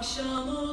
akşamı